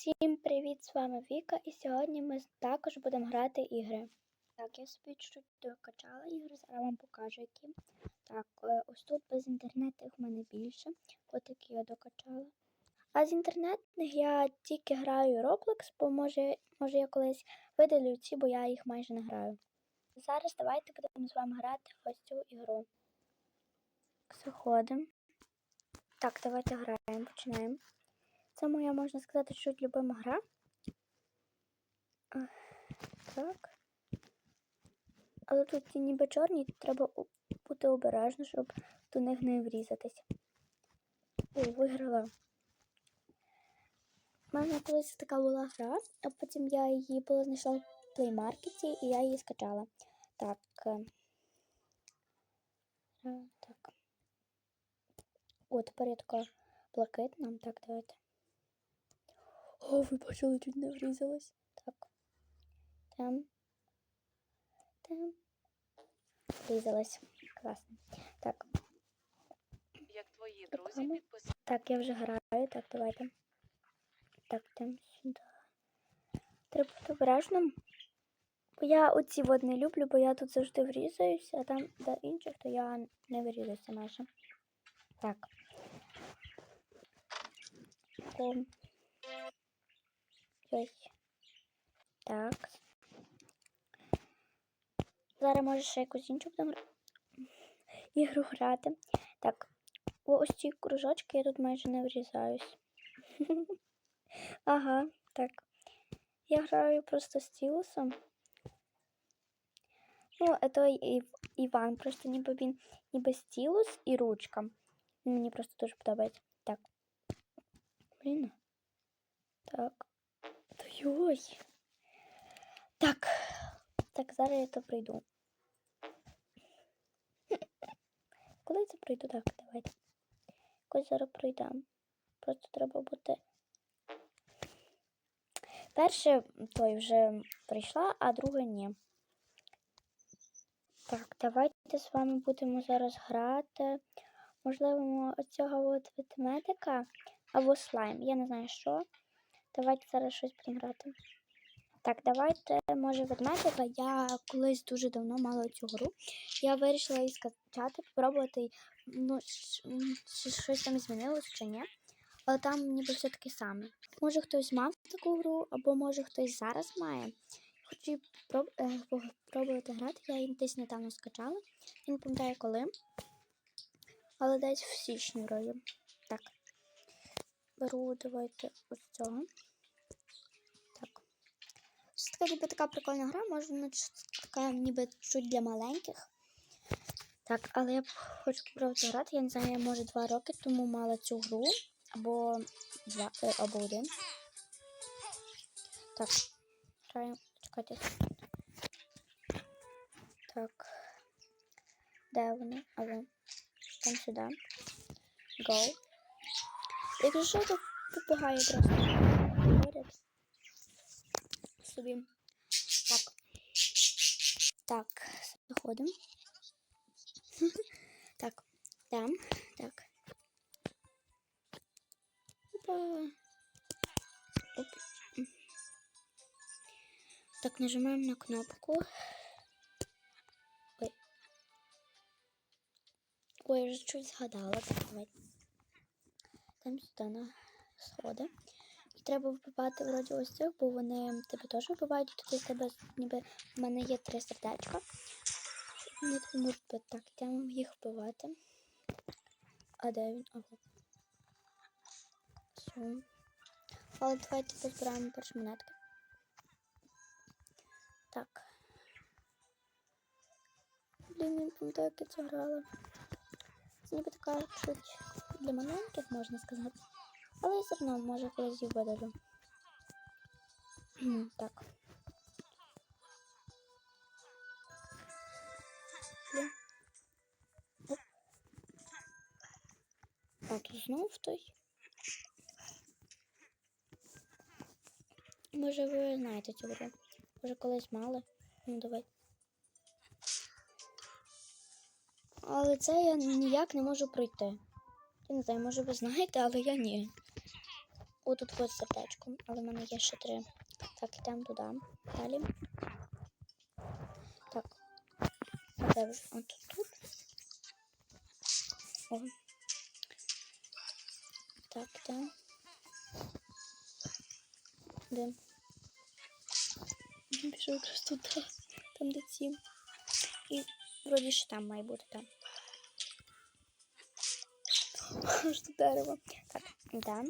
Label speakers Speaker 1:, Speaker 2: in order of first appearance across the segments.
Speaker 1: Всім привіт! З вами Віка, і сьогодні ми також будемо грати ігри. Так, я собі чуть докачала ігри, зараз вам покажу які. Так, е, ось тут без інтернету їх в мене більше. От які я докачала. А з інтернетних я тільки граю Roblox, бо може, може я колись видалю ці, бо я їх майже не граю. Зараз давайте будемо з вами грати ось цю ігру. Заходимо. Так, давайте граємо, починаємо. Це моя, можна сказати, що любима гра. Так. Але тут ті ніби чорні, треба бути обережно, щоб до них не врізатись. О, виграла. У мене колись така була гра, а потім я її була знайшла в Market і я її скачала. Так. е, е, Так. О, тепер я така блакитна. Так, давайте. О, ви бачили, чуть не врізалась. Так. Там. Там. Врізалась. Класно. Так,
Speaker 2: Як твої друзі підписали
Speaker 1: так, я вже граю. Так, давайте. Так, там сюди. Треба бути обережним. Бо я оці от не люблю, бо я тут завжди врізаюся, а там до інших, то я не вирізаюся майже. Так. О. Ось. Так. Зараз може ще якусь іншу будемо ігру грати. Так. Ось ці кружочки я тут майже не врізаюсь. ага, так. Я граю просто стілусом. Ну, а той Іван, просто ніби він ніби стілус і ручка. Мені просто дуже подобається. Так. Блін. Так. Та йой. Так. Так, зараз я то пройду. Коли я це пройду? Так, давайте. Якось зараз пройдемо. Просто треба бути. Перше той вже прийшла, а друге ні. Так, давайте з вами будемо зараз грати. Можливо, оцього от ведмедика або слайм. Я не знаю що. Давайте зараз щось будемо грати. Так, давайте, може, ведмедика. Я колись дуже давно мала цю гру. Я вирішила її скачати, спробувати, ну, чи щось там змінилось чи ні. Але там ніби все таке саме. Може хтось мав таку гру, або може хтось зараз має. Хочу проб- е, спробувати грати. Я її десь недавно скачала. Я не пам'ятаю коли. Але десь в січні вроді. Беру, давайте ось цього. Так. Це така ніби така прикольна гра, може така ніби чуть для маленьких. Так, але я б хочу спробувати грати. Я не знаю, я може два роки тому мала цю гру. Або два, е, або один. Так. Граємо. Чекайте. Так. Де вони? Або там сюди. Go. Якщо що, то попугаї просто. Так. Так, заходимо. так, там, так. Опа. Оп. Так, нажимаем на кнопку. Ой. Ой, я вже чуть згадала. Так, давайте. Там сюди на сходи. І треба вбивати вроді ось цих, бо вони тебе теж вбивають, в тебе ніби в мене є три сердечка. Вони можуть бити. Так, йдемо їх вбивати. А де він? Ага. Все. Але давайте позбираємо перші монетки. Так. Блін, не пам'ятаю, як я це грала. Це ніби така чуть для маленьких, можна сказати. Але я все одно може колись їх видалю. так. Тут знов той. Може ви знаєте цю гру. Може колись мали. Ну давай. Але це я ніяк не можу пройти. Я не знаю, може ви знаєте, але я ні. отут от сердечко, але в мене є ще три. Так, йдемо туди. Далі. Так. А де тут. О. Так. Де? Він пішов якраз туди, там де ці. І вроді ще там має бути там. Аж тут дерево. Так, да.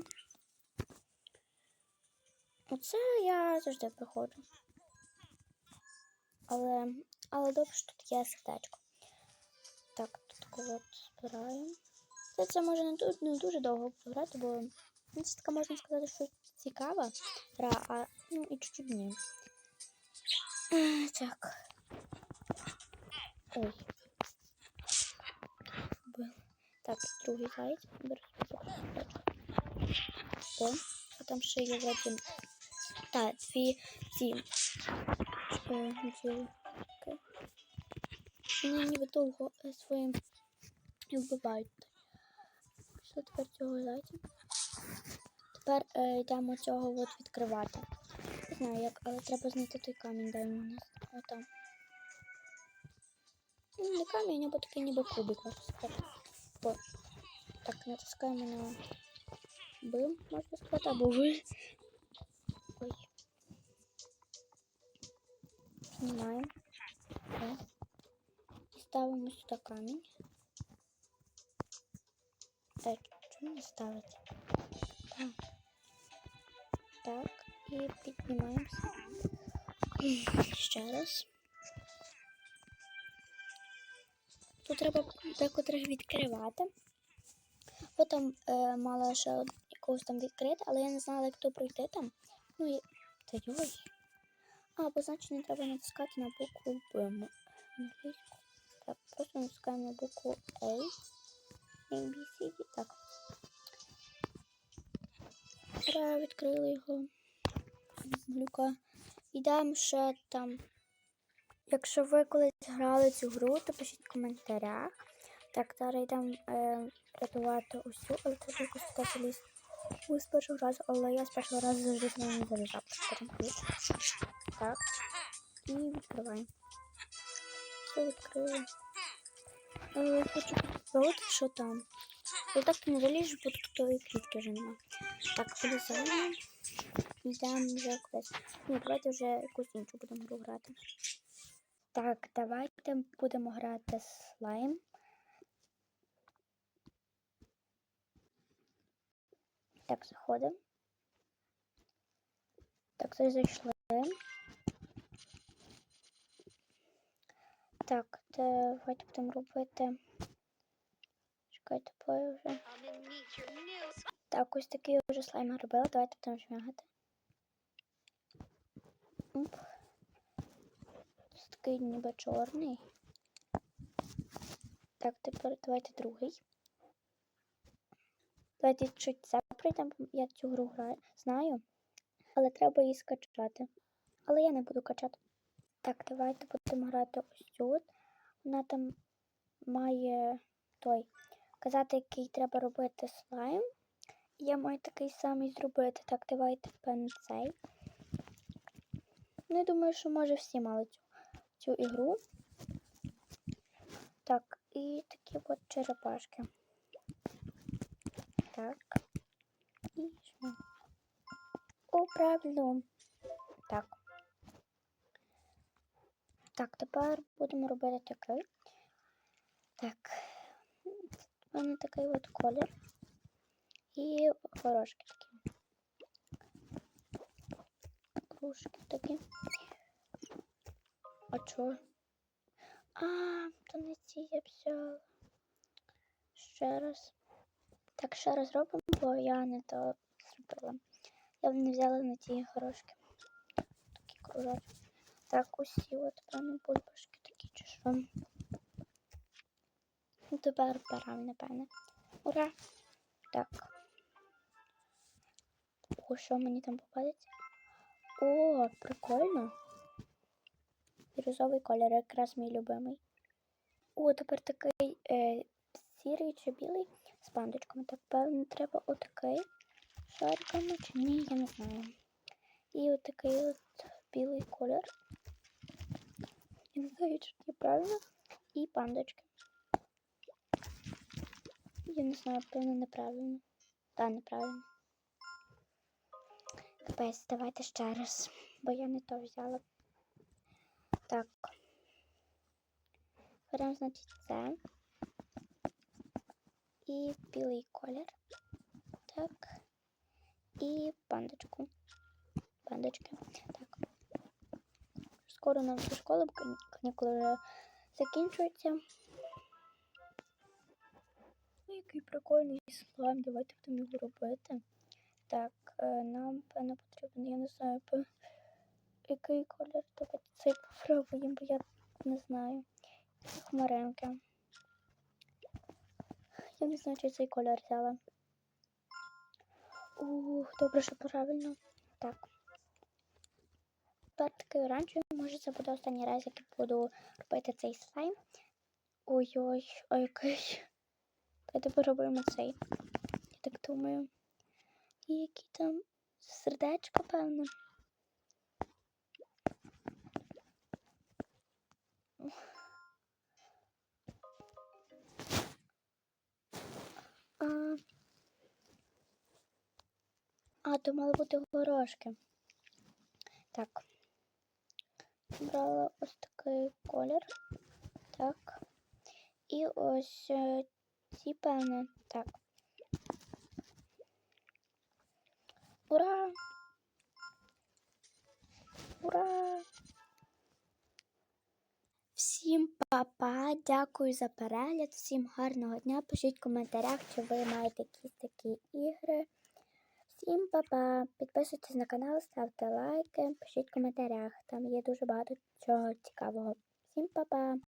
Speaker 1: Оце я завжди приходжу. Але, але добре, що тут є сердечко. Так, тут от збираємо. Це, це може не, не дуже довго грати, бо ну, це така можна сказати, що цікава гра, а ну і чуть-чуть ні. Е, Так. Ой. Так, другий. Беру. О, а там ще є вроді. Так, дві ці. Е. Вони ніби довго е, своїм вбивають. Що тепер цього зайця? Тепер е, йдемо цього от відкривати. Не знаю як, але треба знайти той камінь, де він у нас. Отам. Ну, не камінь, або такий ніби кубик, сказати. О. Так, натискаємо на Б, можна сказати, або ви. Ой. Знімаємо. О. І ставимо сюди камінь. Е, чому не ставити? Так. Так, і піднімаємося. Ще раз. Тут треба декотрих відкривати. Бо там е, мала ще якогось там відкрити, але я не знала, як то пройти там. Ну і. Та йой. А, не треба натискати на букву Б. Так, просто натискаємо на букву A. A, B, C, D. Так. Ура, відкрили його. Глюка. Ідемо ще там. Якщо ви колись грали цю гру, то пишіть в коментарях. Так, зараз йдемо е, рятувати усю, але це туди заліз. Ви з першого разу, але я з першого разу завжди не залізав. Так. І відкриваємо. Все. Але хочу спробувати, що там. Я так не заліжу, бо тут тої квітки вже нема. Так, вилізаємо. Йдемо вже кудись. Ні, давайте вже якусь іншу будемо грати. Так, давайте будемо грати слайм. Так, заходимо. Так, це зайшли. Так, давайте будемо робити. Чекайте, бо вже. Так, ось такий вже слайм робила. Давайте будемо шмягати. Оп. Такий ніби чорний. Так, тепер давайте другий. Давайте чуть це пройдемо. Я цю гру граю, знаю, але треба її скачати. Але я не буду качати. Так, давайте будемо грати ось тут. Вона там має той казати, який треба робити слайм. Я маю такий самий зробити. Так, давайте певно цей. Ну, я думаю, що може всі мали цю, цю ігру. Так, і такі от черепашки. Так. І що? О, правильно. Так. Так, тепер будемо робити такий. Так. У мене такий от колір. І горошки такі. Кружки такі. А чого? А, то не ці я взяла. Ще раз. Так, ще раз робимо, бо я не то зробила. Я не взяла на ті горошки. Такі кружочки. Так, усі от певно бульбашки такі чи що. Тепер беремо, напевне. Ура! Так. О, що мені там попадеться? О, прикольно. Бірюзовий колір, якраз мій любимий. О, тепер такий е, сірий чи білий з пандочками. Так, певно, треба отакий. шариками чи ні, я не знаю. І от такий от білий колір. Я не знаю, чи це правильно. І пандочки. Я не знаю, певно, неправильно. Та, неправильно. Капець, давайте ще раз, бо я не то взяла. Так. Беремо, значить, це. І білий колір. Так. І пандочку. Пандочки. Так. Скоро нам до школи, бо канікули вже закінчуються. Який прикольний слайм, давайте будемо його робити. Так, нам певно потрібен, я не знаю. Який колір. Давайте цей попробуємо, бо я не знаю. Хмаринки. Я не знаю, чи цей колір взяла. Ух, добре, що правильно. Так. Тепер такий оранжевий, може це буде останній раз, як я буду робити цей слайм. Ой-ой, ой, який. Давайте поробимо цей. Я так думаю. І які там сердечко, певно. А, а то мали бути горошки. Так. Брала ось такий колір. Так. І ось е, ці певне. Так. Ура! Ура! Всім па-па, дякую за перегляд, всім гарного дня. Пишіть в коментарях, чи ви маєте якісь такі ігри. Всім па-па. Підписуйтесь на канал, ставте лайки, пишіть в коментарях. Там є дуже багато чого цікавого. Всім па-па!